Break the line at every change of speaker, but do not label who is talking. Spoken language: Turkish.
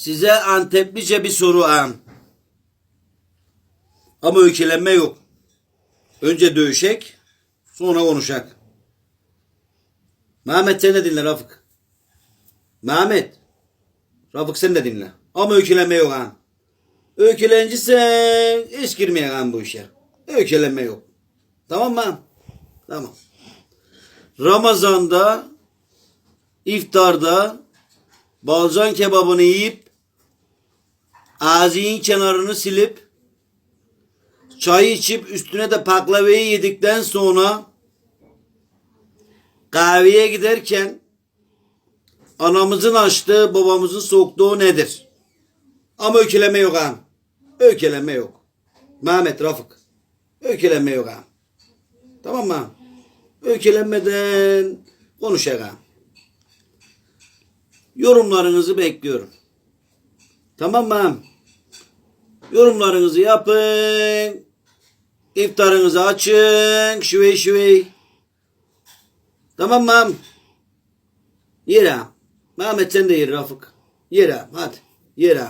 Size Anteplice bir soru am. Ama öykülenme yok. Önce dövüşek, sonra konuşak. Mehmet sen de dinle Rafık. Mehmet. Rafık sen de dinle. Ama öykülenme yok ha. Öykülencisen hiç girmeye ha bu işe. Öykülenme yok. Tamam mı? Tamam. Ramazan'da iftarda balcan kebabını yiyip ağzının kenarını silip çay içip üstüne de paklavayı yedikten sonra kahveye giderken anamızın açtığı babamızın soktuğu nedir? Ama öyküleme yok ha. Öyküleme yok. Mehmet Rafık. Öyküleme yok ha. Tamam mı? Öykülenmeden konuşacağım. Yorumlarınızı bekliyorum. Tamam mı? Yorumlarınızı yapın. İftarınızı açın. Şüvey şüvey. Tamam mı? Yere. Mehmet sen de yere Rafık. Yere. Hadi. Yere.